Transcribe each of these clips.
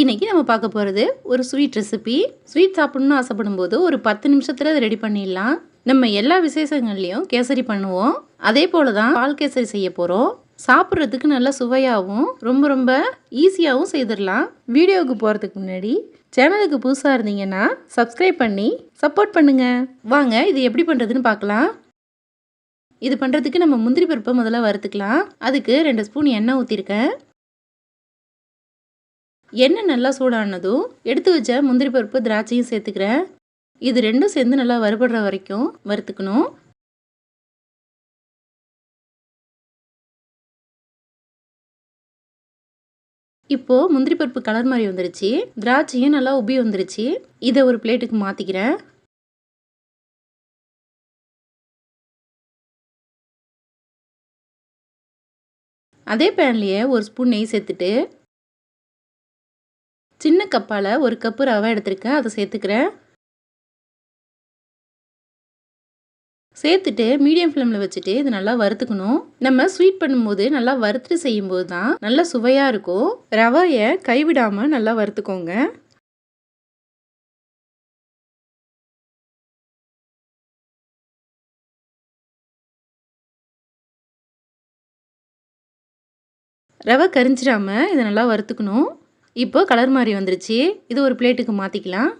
இன்றைக்கி நம்ம பார்க்க போகிறது ஒரு ஸ்வீட் ரெசிபி ஸ்வீட் சாப்பிட்ணுன்னு ஆசைப்படும் போது ஒரு பத்து நிமிஷத்தில் அதை ரெடி பண்ணிடலாம். நம்ம எல்லா விசேஷங்கள்லேயும் கேசரி பண்ணுவோம். அதே போல் தான் பால் கேசரி செய்ய போகிறோம் சாப்பிட்றதுக்கு நல்ல சுவையாகவும் ரொம்ப ரொம்ப ஈஸியாகவும் செய்திடலாம். வீடியோவுக்கு போகிறதுக்கு முன்னாடி சேனலுக்கு புதுசாக இருந்தீங்கன்னா சப்ஸ்கிரைப் பண்ணி சப்போர்ட் பண்ணுங்கள் வாங்க இது எப்படி பண்ணுறதுன்னு பார்க்கலாம். இது பண்ணுறதுக்கு நம்ம முந்திரி பருப்பை முதல்ல வறுத்துக்கலாம். அதுக்கு ரெண்டு ஸ்பூன் எண்ணெய் ஊற்றிருக்கேன் எண்ணெய் நல்லா சூடானதும் எடுத்து வச்ச முந்திரி பருப்பு திராட்சையும் சேர்த்துக்கிறேன். இது ரெண்டும் சேர்ந்து நல்லா வறுபடுற வரைக்கும் வறுத்துக்கணும். இப்போது முந்திரி பருப்பு கலர் மாதிரி வந்துருச்சு. திராட்சையும் நல்லா உப்பி வந்துருச்சு. இதை ஒரு பிளேட்டுக்கு மாற்றிக்கிறேன் அதே பேன்லேயே ஒரு ஸ்பூன் நெய் சேர்த்துட்டு சின்ன கப்பால் ஒரு கப்பு ரவை எடுத்திருக்கேன். அதை சேர்த்துக்கிறேன். சேர்த்துட்டு மீடியம் ஃப்ளேமில் வச்சுட்டு இது நல்லா வறுத்துக்கணும். நம்ம ஸ்வீட் பண்ணும்போது நல்லா வறுத்துட்டு செய்யும்போது தான் நல்லா சுவையாக இருக்கும். ரவையை கைவிடாமல் நல்லா வறுத்துக்கோங்க. ரவை கரிஞ்சிடாமல் இதை நல்லா வறுத்துக்கணும். இப்போ கலர் மாதிரி வந்துருச்சு. இது ஒரு பிளேட்டுக்கு மாற்றிக்கலாம்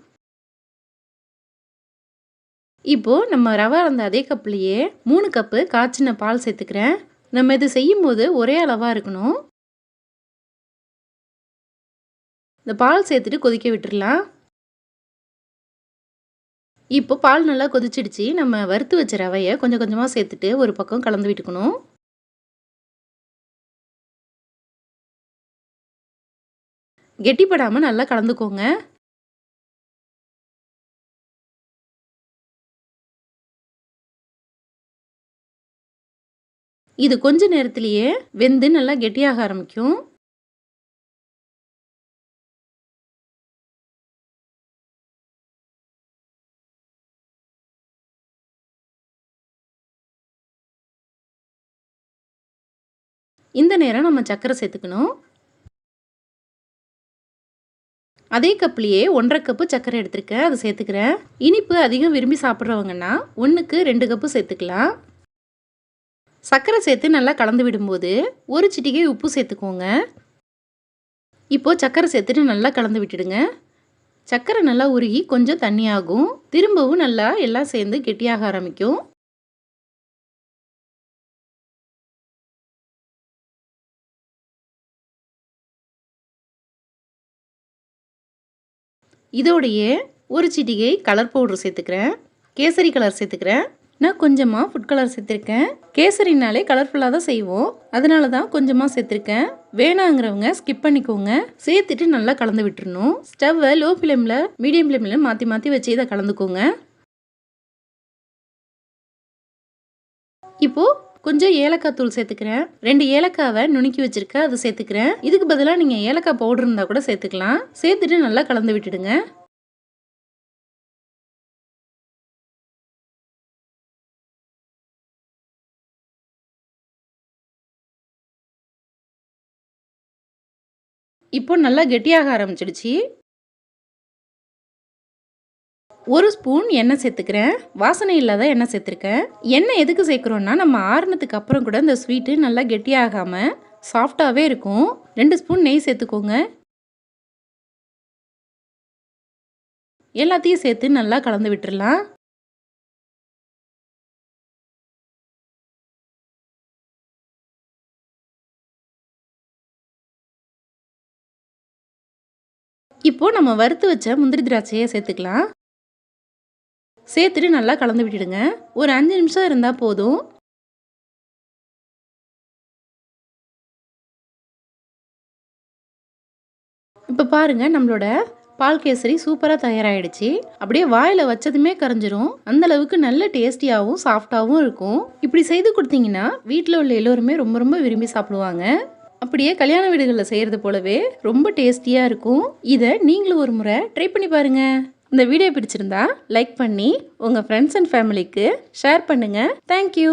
இப்போது நம்ம ரவை அந்த அதே கப்லேயே மூணு கப்பு காய்ச்சின பால் சேர்த்துக்கிறேன். நம்ம இது செய்யும்போது ஒரே அளவாக இருக்கணும். இந்த பால் சேர்த்துட்டு கொதிக்க விட்டுடலாம் இப்போ பால் நல்லா கொதிச்சிடுச்சு. நம்ம வறுத்து வச்ச ரவையை கொஞ்சம் கொஞ்சமாக சேர்த்துட்டு ஒரு பக்கம் கலந்து விட்டுக்கணும். கெட்டிப்படாமல் நல்லா கலந்துக்கோங்க. இது கொஞ்ச நேரத்திலேயே வெந்து நல்லா கெட்டியாக ஆரம்பிக்கும். இந்த நேரம் நம்ம சர்க்கரை சேர்த்துக்கணும். அதே கப்லேயே ஒன்றரை கப்பு சர்க்கரை எடுத்திருக்கேன் அதை சேர்த்துக்கிறேன். இனிப்பு அதிகம் விரும்பி சாப்பிட்றவங்கன்னா ஒன்றுக்கு ரெண்டு கப்பு சேர்த்துக்கலாம். சர்க்கரை சேர்த்து நல்லா கலந்து விடும்போது ஒரு சிட்டிகை உப்பு சேர்த்துக்கோங்க. இப்போது சர்க்கரை சேர்த்துட்டு நல்லா கலந்து விட்டுடுங்க. சர்க்கரை நல்லா உருகி கொஞ்சம் தண்ணியாகும் திரும்பவும் நல்லா எல்லாம் சேர்ந்து கெட்டியாக ஆரம்பிக்கும். இதோடையே ஒரு சிட்டிகை கலர் பவுடர் சேர்த்துக்கிறேன். கேசரி கலர் சேர்த்துக்கிறேன். நான் கொஞ்சமாக ஃபுட் கலர் சேர்த்துருக்கேன். கேசரினாலே கலர்ஃபுல்லாக தான் செய்வோம். அதனால தான் கொஞ்சமாக சேர்த்துருக்கேன். வேணாங்கிறவங்க ஸ்கிப் பண்ணிக்கோங்க. சேர்த்துட்டு நல்லா கலந்து விட்டுருணும் ஸ்டவ்வை லோ ஃப்ளேமில் மீடியம் ஃப்ளேமில் மாற்றி மாற்றி வச்சு இதை கலந்துக்கோங்க. இப்போது கொஞ்சம் ஏலக்காய் தூள் சேர்த்துக்கிறேன். ரெண்டு ஏலக்காவை நுணுக்கி வச்சிருக்க அதை சேர்த்துக்கிறேன். இதுக்கு பதிலாக நீங்கள் ஏலக்காய் பவுடர் இருந்தால் கூட சேர்த்துக்கலாம். சேர்த்துட்டு நல்லா கலந்து விட்டுடுங்க. இப்போ நல்லா கெட்டியாக ஆரம்பிச்சிடுச்சு. ஒரு ஸ்பூன் எண்ணெய் சேர்த்துக்கிறேன். வாசனை இல்லாத எண்ணெய் சேர்த்துருக்கேன். எண்ணெய் எதுக்கு சேர்க்குறோன்னா நம்ம ஆறுனதுக்கு அப்புறம் கூட இந்த ஸ்வீட்டு நல்லா கெட்டியாகாமல் சாஃப்டாகவே இருக்கும். ரெண்டு ஸ்பூன் நெய் சேர்த்துக்கோங்க. எல்லாத்தையும் சேர்த்து நல்லா கலந்து விட்டுடலாம் இப்போ நம்ம வறுத்து வச்ச முந்திரி திராட்சையை சேர்த்துக்கலாம். சேர்த்துட்டு நல்லா கலந்து விட்டுடுங்க. ஒரு அஞ்சு நிமிஷம் இருந்தால் போதும். இப்போ பாருங்கள் நம்மளோட பால் கேசரி சூப்பராக தயாராகிடுச்சு அப்படியே வாயில் வச்சதுமே கரைஞ்சிரும். அந்த அளவுக்கு நல்ல டேஸ்டியாகவும் சாஃப்டாகவும் இருக்கும். இப்படி செய்து கொடுத்தீங்கன்னா வீட்டில் உள்ள எல்லோருமே ரொம்ப ரொம்ப விரும்பி சாப்பிடுவாங்க. அப்படியே கல்யாண வீடுகளில் செய்கிறது போலவே ரொம்ப டேஸ்டியாக இருக்கும். இதை நீங்களும் ஒரு முறை ட்ரை பண்ணி பாருங்கள் இந்த வீடியோ பிடிச்சிருந்தா லைக் பண்ணி உங்கள் ஃப்ரெண்ட்ஸ் அண்ட் ஃபேமிலிக்கு ஷேர் பண்ணுங்கள் தேங்க்யூ